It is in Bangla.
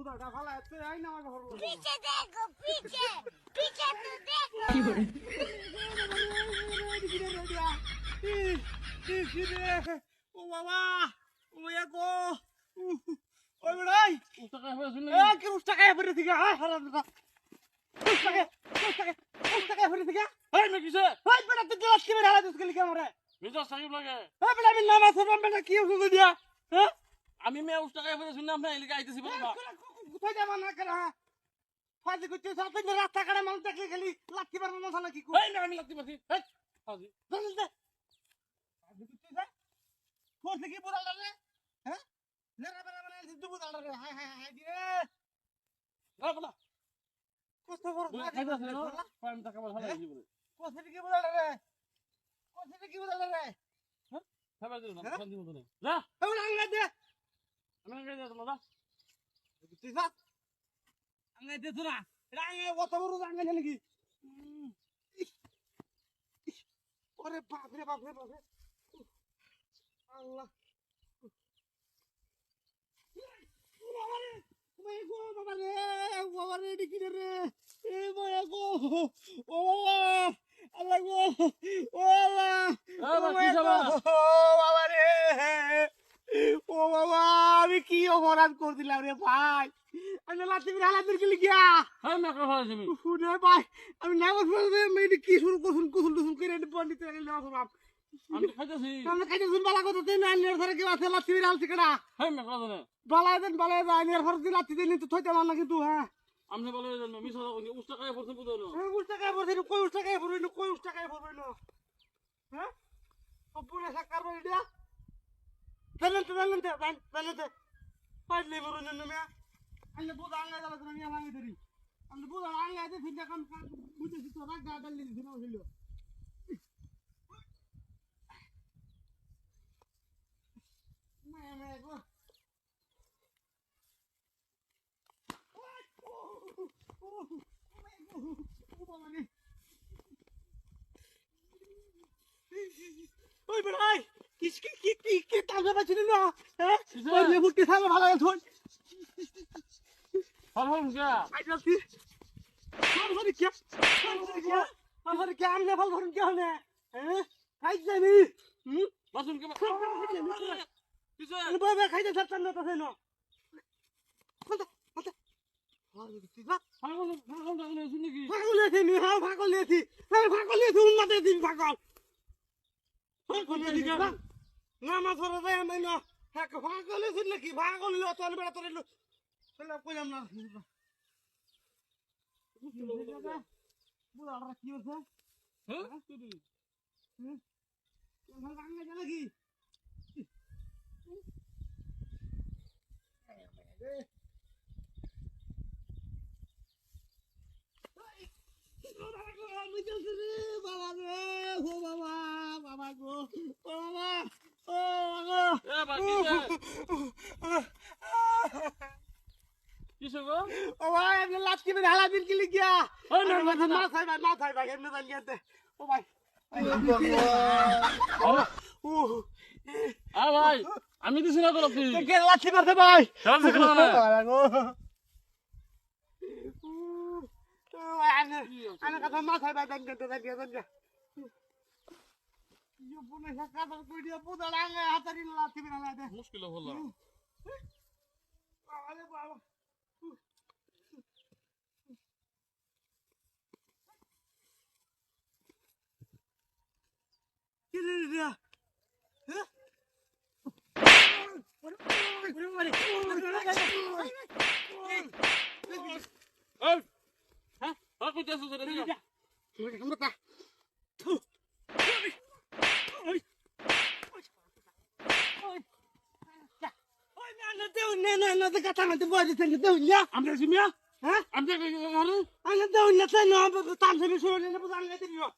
খুদাটা ফালা এত আই না আমার ঘর পিছে দেখো পিছে পিছে তো দেখো। কি করে ও বাবা ও ভাইয়া গো। ওই বড়াই উস্তাকা হয়ে। শুনলে এ কি উস্তাকা হয়ে থেকে আয় হারাম দাদা। উস্তাকা উস্তাকা উস্তাকা হয়ে থেকে এই মে কিসে? ওই বড়া তুই গ্লাস কি বেরা দিস গলি ক্যামেরা মিজাজ সাহেব লাগে। এ বড়া আমি নামাজ পড়লাম বেটা কি উস্তাকা দিয়া? হ্যাঁ? আমি মে উস্তাকা হয়ে শুনলাম না এলাকা আইতেছি বাবা কোথায় যাবা না হ্যাঁ ফাজি করছিস আপনি রাস্তা কাটে মানুষ দেখলে খালি লাঠি মারবো মশা নাকি এই না আমি এই ফাজি হ্যাঁ কোথা কি বুড়াল রে হ্যাঁ লেরা বেরা মানে সিদ্ধু বুড়াল রে হাই হাই হাই দিয়ে না বলা কত বড় ফাজি খাইতে আছে করছিস, না বলা? পাঁচ টাকা বলা হালাই জীবনে কোথা কি বুড়াল রে কোথা কি বুড়াল রে খাবার দিও না হ্যাঁ? মতো নেই যা এবার আঙ্গা দে আমি তোমার করছিস না আঙ্গা দে তোরা। এটা আঙ্গা কত বড় আঙ্গা জানি কি উম, ইস, ইস, ওরে বাপ রে বাপ রে বাপ রে উফ, আল্লাহ বাবা রে, ও বাবা, আল্লাহ গো, ও আল্লাহ, এ ও বাবা, কি মায়া যাবা? গো, ও বাবা রে, ও বাবা, আমি কি অপরাধ করে দিলাম রে ভাই। আমি লাঠি মেরে হালাতের গেলি গিয়া। হ্যাঁ মে কথা আছে আমি শুনে ভাই আমি নামাজ পড়তে মেয়েটি কি শুরু করছুন কুসুল টুসুল করে এনে পন্ডিত গেলে নামাজ পড়াম আমি খাইতেছি। কাজে শুন বালা কথা তুই না নিয়ে ধরে কেউ আছে লাঠি মেরে হালছি কেডা? হ্যাঁ মে কথা বালায় দেন বালায় যায় নিয়ে ধরে দিন লাঠি দিন তো থইতে পার না কিন্তু হ্যাঁ। আমি বলে জানো মিছা কথা উস টাকা পড়ছে বুঝো না। এই উস টাকায় পড়ছে না কই উস টাকায় পড়বে না কই না হ্যাঁ? সাকার বাড়ি দিয়া। জানেন তো জানেন তো। পাইলে মরুন না মিয়া আমি বুঝা আঙ্গা যাবে তুমি আমি আঙ্গা ধরি। আমি বুঝা আঙ্গা দে ঠিক কাম বুঝেছি তো, রাগ গা ডালি না হইল মে মে গো ওই বেড়াই কিস কি কি কি কি টাকা পাচ্ছিলি না? হ্যাঁ? ওই লেবু কি খাবে ভালো আছে ফল ফল কে আইতাছি ফল ধরি কি? ধরি কি ফল ধরি কি আমি ফল ধরি কি হনে হ্যাঁ? খাই যাবি? হুম? বাসুন কে আমি বাবা খাইতে ছাড়তাম না তাছে না কথা কথা আর কি যা পাগল পাগল টাকা শুনি কি পাগল লেছি নি। হ্যাঁ পাগল লেছি হ্যাঁ পাগল লেছি উন্নতে দিন পাগল পাগল লেছি না না মা ধরে দেয় আমি না। হ্যাঁ পাগল লেছি নাকি পাগল লো তোর বেড়া তোর লো চলে কইলাম না কি হচ্ছে হ্যাঁ ভাঙা যায় নাকি বাবা রে ও বাবা বাবা গো ও বাবা ও বাবা এ বা কিসে কিসে গো ও ভাই হালা দিন না, না না, না। ভাই না ভাই এমনি গিয়াতে ও ভাই আ ভাই আমি দিছি না তো কে মারতে ভাই না বাবা গো আনে আনে কথা না থাই ভাই দান দান দান পুনে পুদা লাঙ্গে হাতারি হালা দে মুশকিল হলো বাবা কি রে রে হ্যাঁ এই হ্যাঁ আর কইতেছ রে দিগা আমরা সিমিয়া হ্যাঁ আমরা ঘরে আমি দেউন না তাই না তাম সে শুরু না বুঝান না দিও